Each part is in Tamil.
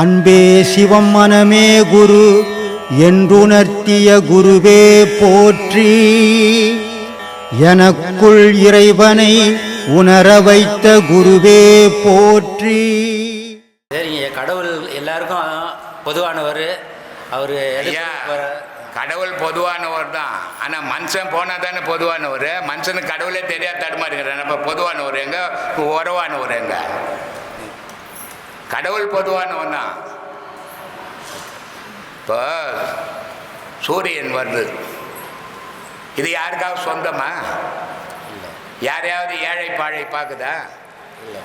அன்பே சிவம் மனமே குரு என்றுணர்த்திய குருவே போற்றி. எனக்குள் இறைவனை உணர வைத்த குருவே போற்றி. சரிங்க கடவுள் எல்லாருக்கும் பொதுவானவர். அவர் ஐயா கடவுள் பொதுவானவர் தான். ஆனால் மனுஷன் போனால் தானே பொதுவானவர்? மனுஷனுக்கு கடவுளே தெரியாது தடுமாறுங்கிறான் அப்போ பொதுவானவர் எங்க? உறவானவர் எங்க? கடவுள் பொதுவானவன் தான் இப்போ சூரியன் வருது. இது யாருக்காவது சொந்தமா? யாரையாவது ஏழை பாழை பார்க்குதா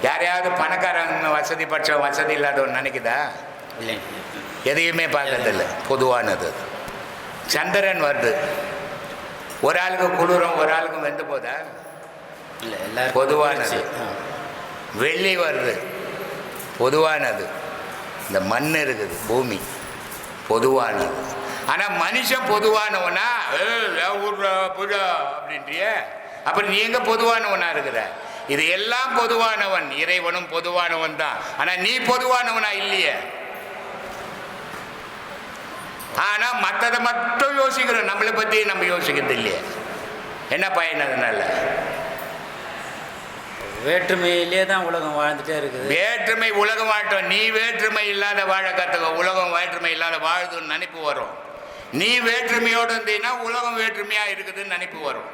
யாரையாவது பணக்காரங்க வசதி பட்ச வசதி இல்லாதவன் நினைக்குதா? எதையுமே பார்க்கறதில்ல. பொதுவானது. சந்திரன் வருது. ஒரு ஆளுக்கு குளிரும் ஒரு ஆளுக்கு வெந்து போதா? இல்லை எல்லாரும் பொதுவானது. வெள்ளி வருது. பொதுவானது. இந்த மண் இருக்குது பூமி. பொதுவானது. ஆனால் மனுஷன் பொதுவானவனா? "ஏய், என் ஊர்ல புஜா அப்படின்றியே. அப்புறம் நீ எங்க பொதுவானவனா இருக்கிற? இது எல்லாம் பொதுவானவன். இறைவனும் பொதுவானவன் தான். ஆனால் நீ பொதுவானவனா இல்லையே. ஆனா மற்றதை மட்டும் யோசிக்கிறோம். நம்மளை பத்தி நம்ம யோசிக்கிறது இல்லையே. என்ன பயன் அதனால? வேற்றுமையிலே தான் உலகம் வாழ்ந்துட்டே இருக்குது. வேற்றுமை உலகம் வாழட்டும் நீ வேற்றுமை இல்லாத வாழ கத்துக்க உலகம் வேற்றுமை இல்லாத வாழுதுன்னு நினைப்பு வரும். நீ வேற்றுமையோடு இருந்தீங்கன்னா உலகம் வேற்றுமையா இருக்குதுன்னு நினைப்பு வரும்.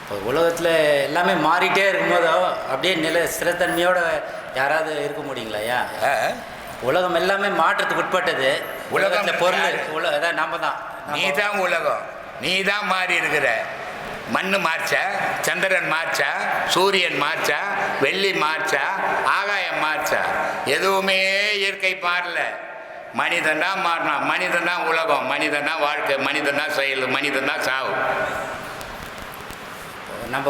இப்போ உலகத்தில் எல்லாமே மாறிட்டே இருக்கும்போது அப்படியே நில ஸ்திரத்தன்மையோட யாராவது இருக்க முடியுங்களா ஐயா? உலகம் எல்லாமே மாற்றத்துக்கு உட்பட்டது. உலகம் உலகத்தில் பொருள் யாரு? உல அதான் நம்ம தான் நீ தான் உலகம். நீ தான் மாறி இருக்கிற. மண்ணு மார்ச்சா சந்திரன் மார்ச்சா சூரியன் மார்ச்சா வெள்ளி மார்ச்சா ஆகாயம் மார்ச்சா? எதுவுமே இயற்கை மாறல. மனிதன் தான் மாறினான் மனிதன் தான் உலகம். மனிதன் தான் வாழ்க்கை. மனிதன் தான் செயல். மனிதன் தான் சாவு. நம்ம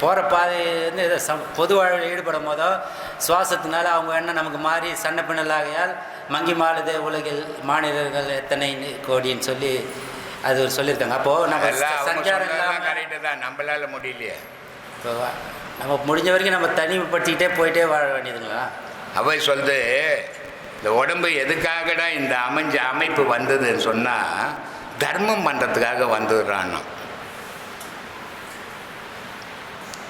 போகிற பாதையிலேருந்து ஏதோ சம் பொது வாழ்வில் ஈடுபடும் போதோ சுவாசத்தினால அவங்க என்ன நமக்கு மாறி சன்ன பின்னலாகையால் மங்கி மாளுதே உலகில் மாநிலர்கள் எத்தனை கோடின்னு சொல்லி அது ஒரு சொல்லியிருக்காங்க. அப்போது நம்ம சஞ்சாரம் கரெக்டு தான் நம்மளால முடியலையே. இப்போ நம்ம முடிஞ்ச வரைக்கும் நம்ம தனிமைப்படுத்திக்கிட்டே போயிட்டே வாழ வேண்டியதுங்களா? அவை சொல்லுது இந்த உடம்பு எதுக்காகடா இந்த அமைஞ்ச அமைப்பு வந்ததுன்னு சொன்னால் தர்மம் பண்ணுறதுக்காக வந்துடுறான்னு.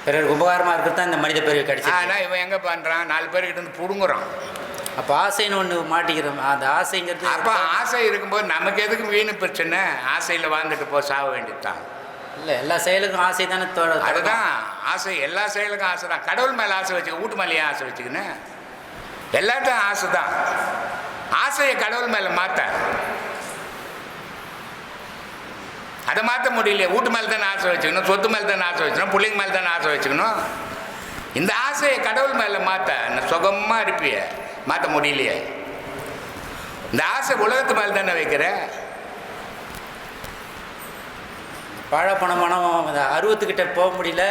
பிறருக்கு உபகாரமாக இருக்கிறது தான் இந்த மனித பிறவி கிடைச்சி ஆனால் இவன் எங்கே பண்ணுறான் நாலு பேர்கிட்ட இருந்து பிடுங்குறான். அப்போ ஆசைன்னு ஒன்று மாட்டிக்கிறோம். அந்த ஆசைங்கிறது அப்போ ஆசை இருக்கும்போது நமக்கு எதுக்கு வீணு பிரச்சனை? ஆசையில் வாழ்ந்துட்டு போ சாக வேண்டியதுதான். இல்லை எல்லா செயலுக்கும் ஆசை தானே தோ- அதுதான் ஆசை. எல்லா செயலுக்கும் ஆசை தான். கடவுள் மேலே ஆசை வச்சுக்க வீட்டு மேலேயே ஆசை வச்சுக்கின்னு. எல்லாத்தையும் ஆசை தான். ஆசையை கடவுள் மேலே மாற்ற அதை மாற்ற முடியலையே. வீட்டு மேலே தானே ஆசை வச்சுக்கணும். சொத்து மேலே தானே ஆசை வச்சுக்கணும். பிள்ளைங்க மேலே தானே ஆசை வச்சுக்கணும். இந்த ஆசையை கடவுள் மேலே மாற்ற சுகமாக இருப்பிய. மாற்ற முடியலையே. இந்த ஆசை உலகத்து மேலே தானே வைக்கிற? பழப்பண மனம் அந்த அருவத்துக்கிட்ட போக முடியல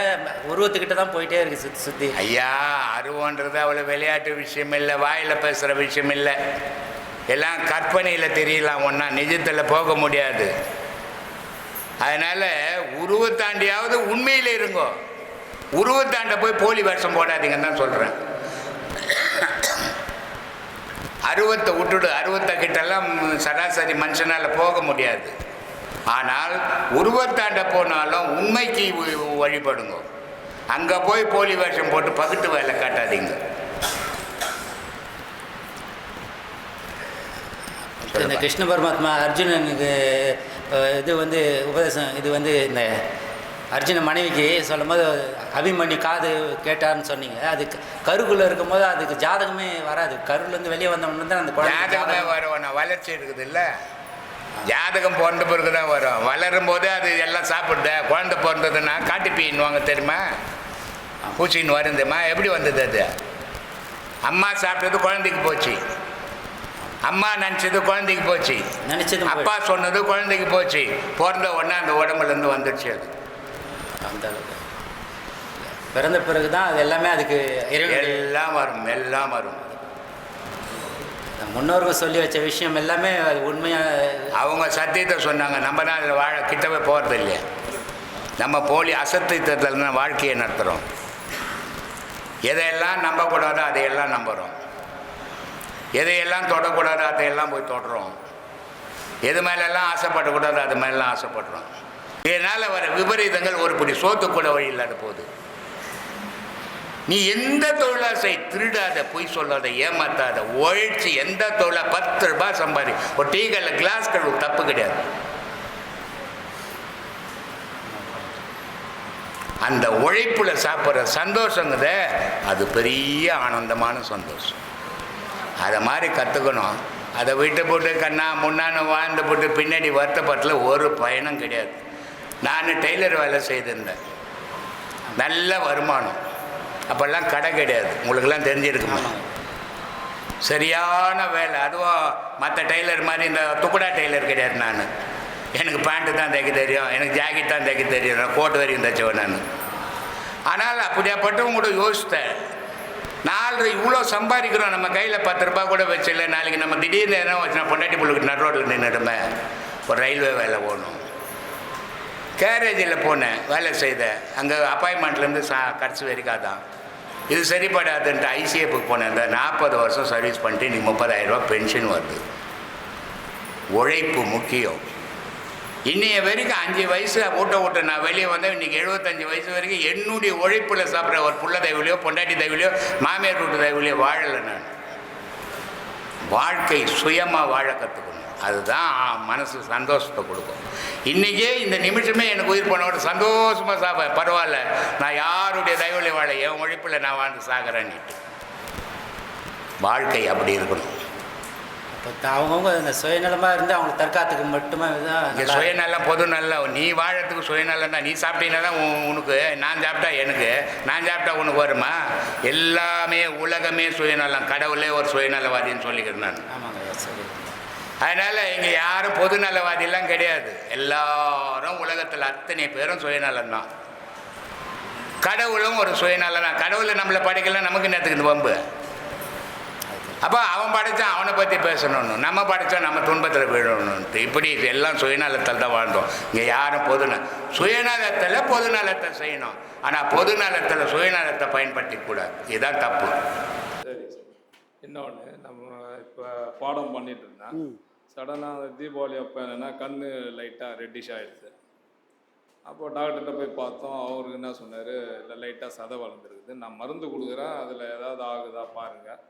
உருவத்துக்கிட்ட தான் போயிட்டே இருக்கு சுற்றி சுற்றி ஐயா அருவன்றது அவ்வளோ விளையாட்டு விஷயம் இல்லை வாயில் பேசுகிற விஷயம் இல்லை. எல்லாம் கற்பனையில் தெரியலாம் ஒன்றா நிஜத்தில் போக முடியாது. அதனால் உருவத்தாண்டியாவது உண்மையில் இருங்கோ. உருவத்தாண்ட போய் போலி வேஷம் போடாதீங்கன்னு தான் சொல்கிறேன் அருவத்தை விட்டுடு அருவத்தை கிட்டெல்லாம் சராசரி மனுஷனால் போக முடியாது. ஆனால் உருவத்தாண்ட போனாலும் உண்மைக்கு வழிபடுங்க. அங்கே போய் போலி வேஷம் போட்டு பகுட்டு வேலை காட்டாதீங்க. இந்த கிருஷ்ண பரமாத்மா அர்ஜுனனுக்கு இது வந்து உபதேசம் இது வந்து இந்த அர்ஜுன மனைவிக்கு சொல்லும்போது அபிமன்யு காது கேட்டார்னு சொன்னீங்க. அது கருக்குள்ளே இருக்கும்போது அதுக்கு ஜாதகமே வராது. கருலேருந்து வெளியே வந்தவொன்னு தான் அந்த குழந்தை வரும். வளர்ச்சி இருக்குது இல்லை ஜாதகம் பிறந்த பிறகு தான் வரும். வளரும் போதே அது எல்லாம் சாப்பிடுத. குழந்தை பிறந்ததுன்னா காட்டுப்பீன்னுவாங்க தெரியுமா? பூச்சின்னு வருந்துமா எப்படி வந்தது அது? அம்மா சாப்பிட்டது குழந்தைக்கு போச்சு. அம்மா நினச்சது குழந்தைக்கு போச்சு. நினைச்சது அப்பா சொன்னது குழந்தைக்கு போச்சு. பிறந்த உடனே அந்த உடம்புலேருந்து வந்துடுச்சு அது. அந்த அளவுக்கு. பிறந்த பிறகு தான் அது எல்லாமே அதுக்கு எல்லாம் வரும் எல்லாம் வரும். முன்னோர்கள் சொல்லி வச்ச விஷயம் எல்லாமே அது உண்மையாக அவங்க சத்தியத்தை சொன்னாங்க நம்ம தான் அதில் வாழ கிட்டவே போகிறது இல்லையா. நம்ம போலி அசத்தியத்தில் வாழ்க்கையை நடத்துகிறோம் எதையெல்லாம் நம்பக்கூடாதோ அதையெல்லாம் நம்புகிறோம் எதையெல்லாம் தொடக்கூடாதோ அதையெல்லாம் போய் தொடுறோம். எது மேலெல்லாம் ஆசைப்படக்கூடாதோ அது மேலெல்லாம் ஆசைப்படுறோம். இதனால் வர விபரீதங்கள் ஒரு பிடி சோத்து கூட வழி இல்லாத போகுது நீ எந்த தொழிலாக செய் திருடாத பொய் சொல்லாத ஏமாத்தாத உழைச்சி எந்த தொழிலா பத்து ரூபாய் சம்பாதி. ஒரு டீ கல்ல கிளாஸ் கழுவு தப்பு கிடையாது. அந்த உழைப்புல சாப்பிட்ற சந்தோஷங்கிறத அது பெரிய ஆனந்தமான சந்தோஷம். அதை மாதிரி கற்றுக்கணும் அதை விட்டு போட்டு கண்ணா முன்னான்னு வாழ்ந்து போட்டு பின்னாடி வருத்தப்பட்டில் ஒரு பயனும் கிடையாது. நான் டெய்லர் வேலை செய்திருந்தேன். நல்ல வருமானம். அப்போல்லாம் கடை கிடையாது. உங்களுக்கெல்லாம் தெரிஞ்சிருக்குமா? சரியான வேலை. அதுவும் மற்ற டெய்லர் மாதிரி இந்த துக்குடா டெய்லர் கிடையாது நான். எனக்கு பேண்ட்டு தான் தைக்க தெரியும். எனக்கு ஜாக்கெட் தான் தைக்க தெரியும். நான் கோட்டு வரைக்கும் தைச்சவன் நான். ஆனால் அப்படியாப்பட்டவங்க கூட யோசித்தேன். நாலு இவ்வளோ சம்பாதிக்கிறோம். நம்ம கையில் பத்து ரூபாய் கூட வச்சில்ல. நாளைக்கு நம்ம திடீர்னு என்ன வச்சுனா பொண்டாட்டி புள்ளுக்கு நடு ரோட்டில் நின்றுடுமே ஒரு ரயில்வே வேலை போகணும். கேரேஜில் போனேன் வேலை செய்தேன் அங்கே அப்பாயின்மெண்ட்லேருந்து சா கடைசி வரைக்கும் அதான். இது சரிப்படாதுன்ட்டு ஐசிஎஃப்க்கு போனேன். இந்த நாற்பது வருஷம் சர்வீஸ் பண்ணிட்டு இன்றைக்கி முப்பதாயிரரூபா பென்ஷன் வருது. உழைப்பு முக்கியம். இன்னைய வரைக்கும் அஞ்சு வயசு ஊட்ட ஊட்ட நான் வெளியே வந்தேன். இன்றைக்கி எழுபத்தஞ்சு வயசு வரைக்கும் என்னுடைய உழைப்பில் சாப்பிட்ற ஒரு புள்ள தயவுலையோ பொண்டாட்டி தயவுலையோ மாமியார் வீட்டு தயவுலையோ வாழலை நான். வாழ்க்கை சுயமாக வாழ கற்றுக்கணும் அதுதான் மனசு சந்தோஷத்தை கொடுக்கும். இன்றைக்கே இந்த நிமிஷமே எனக்கு உயிர் போனோட சந்தோஷமாக சாப்ப பரவாயில்ல நான் யாருடைய தயவுல வாழ என் உழைப்பில் நான் வாழ்ந்து சாகிறேன்னுட்டு. வாழ்க்கை அப்படி இருக்கணும். இப்போ அவங்கவுங்க இந்த சுயநலமாக இருந்து அவங்க தற்காத்துக்கு மட்டுமே தான் நல்லா- சுயநலம் பொது நல்லம் நீ வாழறதுக்கு சுயநலம் தான் நீ சாப்பிட்டீங்கன்னா தான் உனக்கு நான் சாப்பிட்டா எனக்கு நான் சாப்பிட்டா உனக்கு வருமா? எல்லாமே உலகமே சுயநலம் கடவுளே ஒரு சுயநலவாதின்னு சொல்லிக்கிறேன் நான். ஆமாங்க சரி அதனால் இங்கே யாரும் பொது நலவாதிலாம் கிடையாது. எல்லாரும் உலகத்தில் அத்தனை பேரும் சுயநலம் தான் கடவுளும் ஒரு சுயநலம் தான் கடவுளை நம்மளை படைக்கல நமக்கு இந்த வம்பு? அப்போ அவன் படைச்சான் அவனை பற்றி பேசணும்னு நம்ம படைச்சா நம்ம துன்பத்தில் விழணும்ட்டு இப்படி எல்லாம் சுயநலத்தில் தான் வாழ்ந்தோம். இங்கே யாரும் பொதுநல சுயநலத்தில் பொதுநலத்தை செய்யணும். ஆனால் பொதுநலத்தில் சுயநலத்தை பயன்படுத்தி கூடாது. இதுதான் தப்பு. சரி. இன்னொன்று நம்ம இப்போ பாடம் பண்ணிட்டு இருந்தேன். சடனாக தீபாவளி அப்போ என்னென்னா கண்ணு லைட்டாக ரெட்டிஷ் ஆகிடுது அப்போ டாக்டர்கிட்ட போய் பார்த்தோம். அவருக்கு என்ன சொன்னார்? இல்லை லைட்டாக சதை வளர்ந்துருக்குது. நான் மருந்து கொடுக்குறேன். அதில் ஏதாவது ஆகுதா பாருங்கள்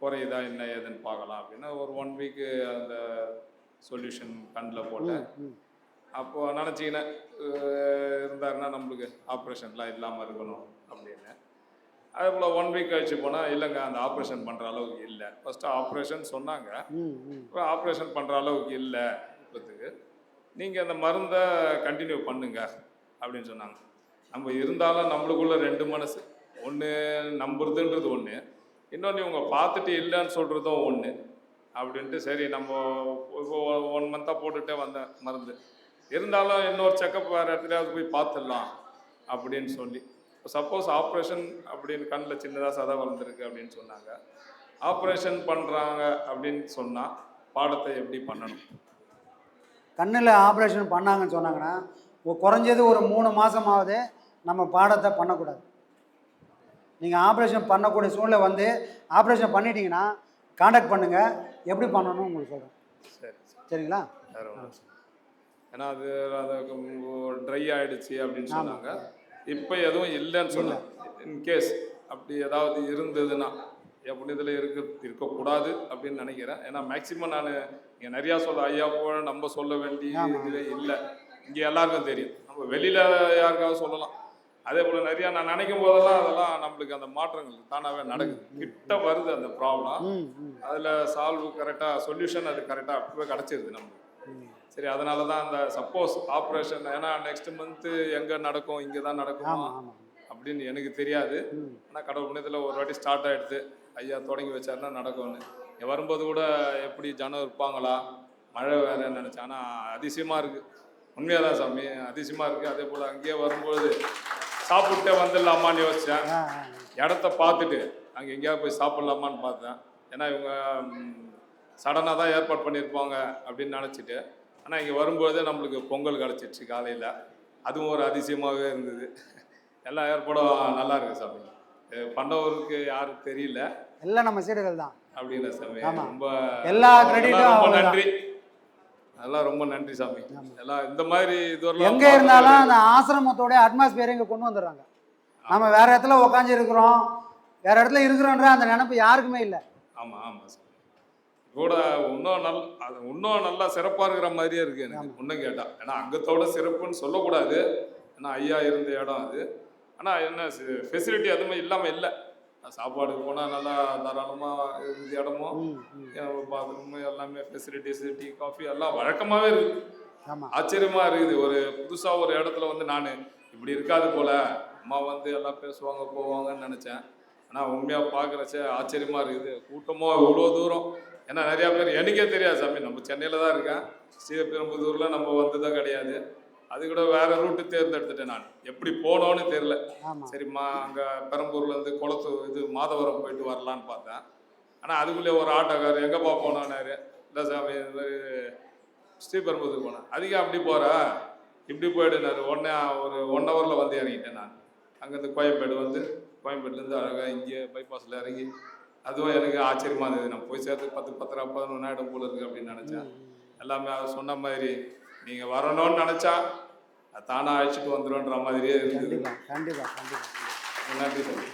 குறையுதா? என்ன ஏதுன்னு பார்க்கலாம். அப்படின்னா ஒரு ஒன் வீக்கு அந்த சொல்யூஷன் கண்ணில் போட்டேன். அப்போது நினச்சிக்கினேன் இருந்தாருன்னா நம்மளுக்கு ஆப்ரேஷன்லாம் இல்லாமல் இருக்கணும். அப்படின்னு. அதே போல் ஒன் வீக் கழிச்சு போனால் இல்லைங்க அந்த ஆப்ரேஷன் பண்ணுற அளவுக்கு இல்லை. ஃபஸ்ட்டு ஆப்ரேஷன் சொன்னாங்க. அப்புறம் ஆப்ரேஷன் பண்ணுற அளவுக்கு இல்லை. இப்போத்துக்கு நீங்கள் அந்த மருந்தை கண்டினியூ பண்ணுங்க அப்படின்னு சொன்னாங்க. நம்ம இருந்தாலும் நம்மளுக்குள்ள ரெண்டு மனசு. ஒன்று நம்புறதுன்றது ஒன்று இன்னொன்று இவங்க பார்த்துட்டு இல்லைன்னு சொல்கிறதும் ஒன்று அப்படின்ட்டு சரி நம்ம இப்போ ஒன் மந்த்தாக போட்டுகிட்டே வந்தேன் மருந்து. இருந்தாலும் இன்னொரு செக்கப் வேறு இடத்துலயாவது போய் பார்த்துடலாம் அப்படின்னு சொல்லி. சப்போஸ் ஆப்ரேஷன் அப்படின்னு கண்ணில் சின்னதாக சதை வளர்ந்துருக்கு அப்படின்னு சொன்னாங்க. ஆப்ரேஷன் பண்ணுறாங்க அப்படின்னு சொன்னால் பாடத்தை எப்படி பண்ணணும்? கண்ணில் ஆப்ரேஷன் பண்ணாங்கன்னு சொன்னாங்கன்னா குறைஞ்சது ஒரு மூணு மாதமாவது நம்ம பாடத்தை பண்ணக்கூடாது. நீங்கள் ஆப்ரேஷன் பண்ணக்கூடிய சூழ்நிலை வந்து ஆப்ரேஷன் பண்ணிட்டீங்கன்னா காண்டாக்ட் பண்ணுங்கள் எப்படி பண்ணணும்னு உங்களுக்கு சொல்கிறேன் சரி. சரிங்களா. ஏன்னா அது ட்ரை ஆயிடுச்சு அப்படின்னு சொன்னாங்க. இப்போ எதுவும் இல்லைன்னு சொன்னாங்க இன்கேஸ் அப்படி ஏதாவது இருந்ததுன்னா என் புண்ணியத்தில் இருக்க இருக்கக்கூடாது அப்படின்னு நினைக்கிறேன். ஏன்னா மேக்சிமம் நான் இங்கே நிறையா சொல்ல ஐயா போல நம்ம சொல்ல வேண்டிய இதுவே இல்லை. இங்கே எல்லாருக்கும் தெரியும். நம்ம வெளியில் யாருக்காவது சொல்லலாம். அதே போல் நிறையா நான் நினைக்கும் போதெல்லாம் அதெல்லாம் நம்மளுக்கு அந்த மாற்றங்கள் தானாகவே நடக்குது. கிட்ட வருது அந்த ப்ராப்ளம் அதில் சால்வ் கரெக்டாக சொல்யூஷன் அது கரெக்டாக அப்பவே கிடச்சிருது நமக்கு சரி அதனால தான் அந்த சப்போஸ் ஆப்ரேஷன் ஏன்னா நெக்ஸ்ட் மந்த்து எங்கே நடக்கும் இங்கே தான் நடக்குமா அப்படின்னு எனக்கு தெரியாது. ஆனால் கடவுள் புண்ணியத்தில் ஒரு வாட்டி ஸ்டார்ட் ஆகிடுது ஐயா தொடங்கி வச்சாருன்னா நடக்கும்னு. வரும்போது கூட எப்படி ஜனம் இருப்பாங்களா? மழை வேற நினச்சேன் ஆனால் அதிசயமாக இருக்குது உண்மையாக தான் சாமி அதிசயமாக இருக்குது அதே போல் அங்கேயே வரும்போது சாப்பிட்டே வந்துடலாமான்னு யோசித்தேன் இடத்த பார்த்துட்டு அங்கே எங்கேயாவது போய் சாப்பிட்லாமான்னு பார்த்தேன். ஏன்னா இவங்க சடனாக தான் ஏற்பாடு பண்ணியிருப்பாங்க அப்படின்னு நினச்சிட்டு ஆனால் இங்கே வரும்போதே நம்மளுக்கு பொங்கல் கிடச்சிடுச்சு காலையில். அதுவும் ஒரு அதிசயமாகவே இருந்தது. எல்லா ஏற்பாடும் நல்லா இருக்கு சாமி. பண்ணவருக்கு யாரும் தெரியல. எல்லாம் நம்ம சீடர்கள் தான். அப்படிங்கிற சாமி. ரொம்ப எல்லா கிரெடிட்டும் ரொம்ப நன்றி. எல்லாம் ரொம்ப நன்றி சாமி. எல்லாம் இந்த மாதிரி இதுவரைலாம் எங்கே இருந்தாலும் அந்த ஆசிரமத்தோட அட்மாஸ்பியர் இங்கே கொண்டு வந்துடுறாங்க. நம்ம வேற இடத்துல உட்காந்து இருக்கிறோம் வேற இடத்துல இருக்கிறோன்ற அந்த நினைப்பு யாருக்குமே இல்லை. ஆமா ஆமா சாமி. கூட இன்னும் நல் அது இன்னும் நல்லா சிறப்பாக இருக்கிற மாதிரியே இருக்கு எனக்கு. இன்னும் கேட்டா. ஏன்னா அங்கத்தோட சிறப்புன்னு சொல்லக்கூடாது. ஏன்னா ஐயா இருந்த இடம் அது. ஆனால் என்ன ஃபெசிலிட்டி அதுவுமே இல்லாமல் இல்லை. சாப்பாடுக்கு போனால் நல்லா தாராளமாக இருந்த இடமும் பாத்ரூமு எல்லாமே ஃபெசிலிட்டிஸ் டீ காஃபி எல்லாம் வழக்கமாகவே இருக்குது ஆமாம் ஆச்சரியமா இருக்குது. ஒரு புதுசா ஒரு இடத்துல வந்து நான் இப்படி இருக்காது போல. அம்மா வந்து எல்லாம் பேசுவாங்க போவாங்கன்னு நினைச்சேன். ஆனா உண்மையா பார்க்குறச்ச ஆச்சரியமா இருக்குது. கூட்டமோ இவ்வளோ தூரம்? ஏன்னா நிறைய பேர் எனக்கே தெரியாது சாமி. நம்ம சென்னையில தான் இருக்கேன். ஸ்ரீபெரும்புதூர்ல நம்ம வந்ததே கிடையாது. அது கூட வேற ரூட்டு தேர்ந்தெடுத்துட்டேன் நான். எப்படி போனோன்னு ஆமாம் சரிம்மா அங்க பெரம்பூர்ல இருந்து குளத்து இது மாதவரம் போயிட்டு வரலான்னு பார்த்தேன். ஆனா அதுக்குள்ளே ஒரு ஆட்டோக்கார் எங்கப்பா போனோன்னாரு இல்லை சாமி மாதிரி ஸ்ரீபெரும்புதூர் போனேன். அதிகம் அப்படி போற? இப்படி போயிடுனாரு. உடனே ஒரு ஒன் ஹவரில் வந்து இறங்கிட்டேன் நான். அங்கேருந்து கோயம்பேடு வந்து கோயம்பேடுலேருந்து அழகாக இங்கே பைபாஸில் இறங்கி அதுவும் எனக்கு ஆச்சரியமா இருந்தது. நான் போய் சேர்த்து பத்து பத்தரை பதினொன்று ஆயிடும் போல இருக்கு அப்படின்னு நினச்சேன். எல்லாமே அவர் சொன்ன மாதிரி நீங்கள் வரணும்னு நினச்சா தானாக அழைச்சிட்டு வந்துடும்ன்ற மாதிரியே இருக்குது கண்டிப்பாக கண்டிப்பாக கண்டிப்பாக நன்றி சார்.